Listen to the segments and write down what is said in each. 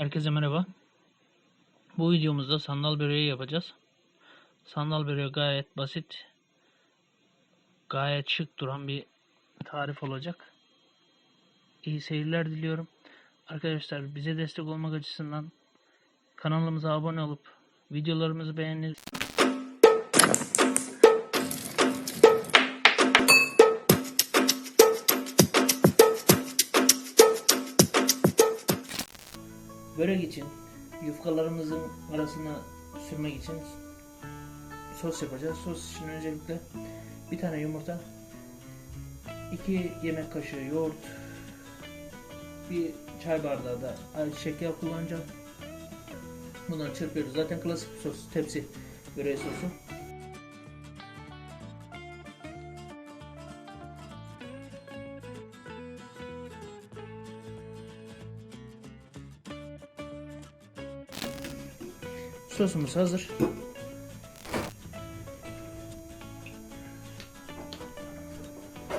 Herkese merhaba. Bu videomuzda sandal böreği yapacağız. Sandal böreği gayet basit, gayet şık duran bir tarif olacak. İyi seyirler diliyorum. Arkadaşlar bize destek olmak açısından kanalımıza abone olup videolarımızı beğenir. Börek için yufkalarımızın arasına sürmek için sos yapacağız. Sos için öncelikle bir tane yumurta, iki yemek kaşığı yoğurt, bir çay bardağı da şeker kullanacağım. Bunları çırpıyoruz. Zaten klasik sos, tepsi böreği sosu. Sosumuz hazır.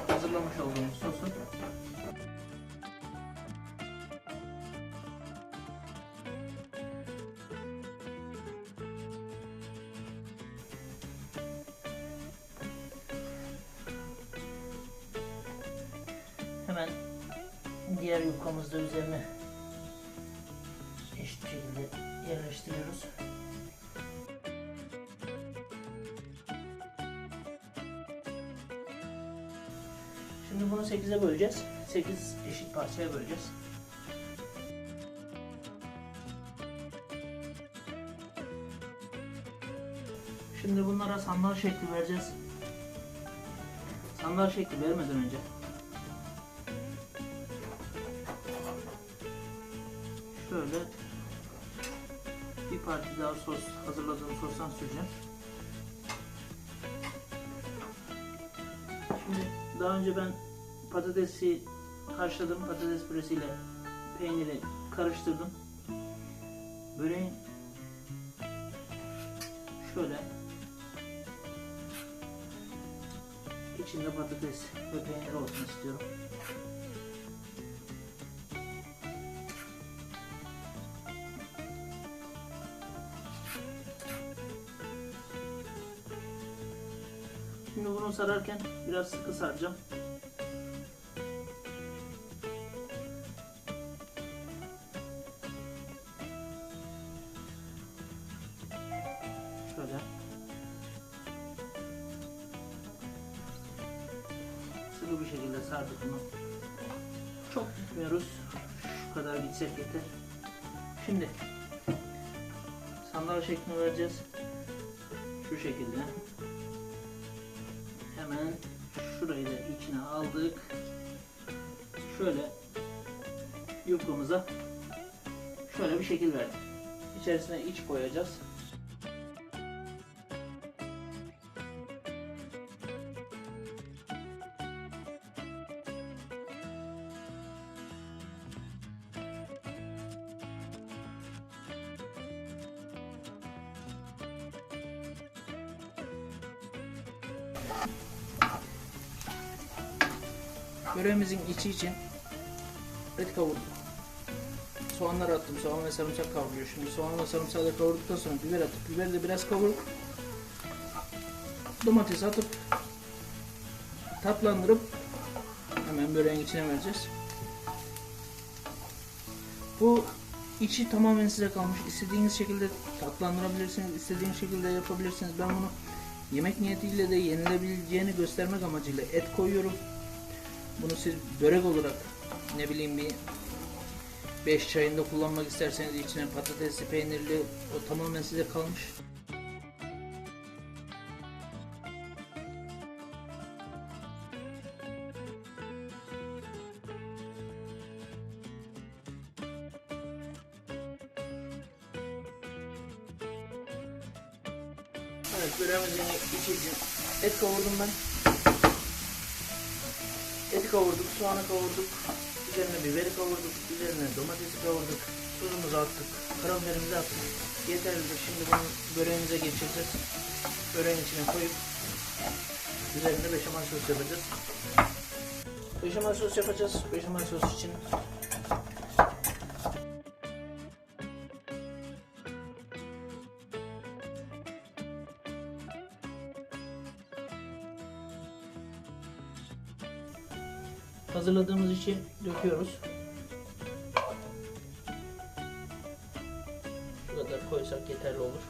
Hazırlamış olduğumuz sosu hemen diğer yufkamızı da üzerine eşit şekilde yerleştiriyoruz. Şimdi bunu 8'e böleceğiz. 8 eşit parçaya böleceğiz. Şimdi bunlara sandal şekli vereceğiz. Sandal şekli vermeden önce şöyle bir parça daha sos hazırladığım sostan süreceğim. Daha önce ben patatesi haşladım. Patates püresiyle peyniri karıştırdım. Böreğin şöyle içinde patates ve peynir olsun istiyorum. Şimdi bunu sararken biraz sıkı saracağım. Şöyle. Sıkı bir şekilde sardık bunu. Çok gitmiyoruz. Şu kadar gitsek yeter. Şimdi sandal şeklini vereceğiz. Şu şekilde hemen şurayı da içine aldık. Şöyle yufkamıza şöyle bir şekil verdik. İçerisine iç koyacağız. Böreğimizin içi için et kavurduk. Soğanlar attım. Soğan ve sarımsak kavuruyor. Şimdi soğan ve sarımsağı da kavurduktan sonra biber atıp biberi de biraz kavurup domates atıp tatlandırıp hemen böreğin içine vereceğiz. Bu içi tamamen size kalmış. İstediğiniz şekilde tatlandırabilirsiniz. istediğiniz şekilde yapabilirsiniz. Ben bunu yemek niyetiyle de yenilebileceğini göstermek amacıyla et koyuyorum. Bunu siz börek olarak ne bileyim bir 5 çayında kullanmak isterseniz içine patatesli peynirli o tamamen size kalmış. Evet böreğimizin içi için et kavurdum ben. Kavurduk, soğanı kavurduk, üzerine biberi kavurduk, üzerine domatesi kavurduk, tuzumuzu attık, karabiberimizi attık. Yeterlidir. Şimdi bunu böreğimize geçireceğiz. Böreğin içine koyup üzerine beşamel sos yapacağız. Beşamel sos yapacağız. Beşamel sos için hazırladığımız içi döküyoruz. Bu kadar koysak yeterli olur.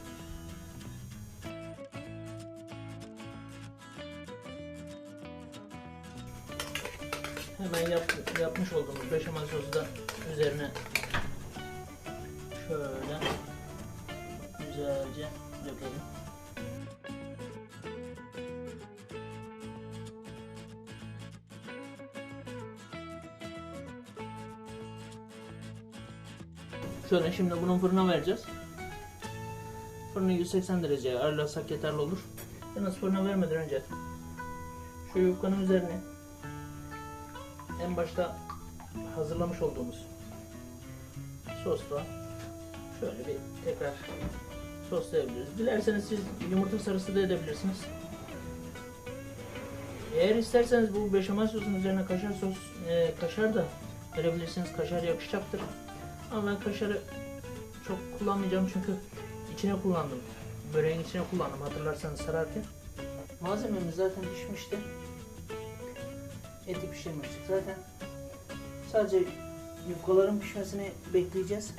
Hemen yap, yapmış olduğumuz beşamel sosu da üzerine şöyle güzelce dökelim. Şöyle şimdi bunun fırına vereceğiz. Fırını 180 dereceye ayarlasak yeterli olur. Yalnız fırına vermeden önce şu yufkanın üzerine en başta hazırlamış olduğumuz sosla şöyle bir tekrar soslayabiliriz. Dilerseniz siz yumurta sarısı da edebilirsiniz. Eğer isterseniz bu beşamel sosun üzerine kaşar sos, e, kaşar da verebilirsiniz. Kaşar yakışacaktır. Ama ben kaşarı çok kullanmayacağım çünkü içine kullandım. Böreğin içine kullandım hatırlarsanız sararken. Malzememiz zaten pişmişti. Eti pişirmiştik zaten. Sadece yufkaların pişmesini bekleyeceğiz.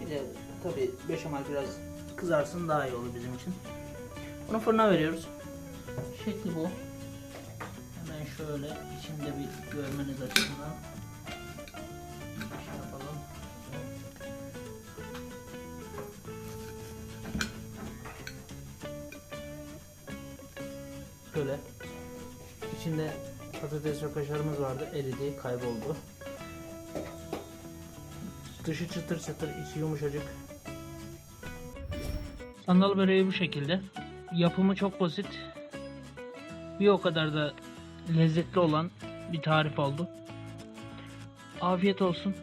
Bir de tabi beşamel biraz kızarsın daha iyi olur bizim için. Bunu fırına veriyoruz. Şekli bu. Hemen şöyle içinde bir görmeniz açısından Şöyle içinde patates ve kaşarımız vardı. Eridi, kayboldu. Dışı çıtır çıtır, içi yumuşacık. Sandal böreği bu şekilde. Yapımı çok basit. Bir o kadar da lezzetli olan bir tarif oldu. Afiyet olsun.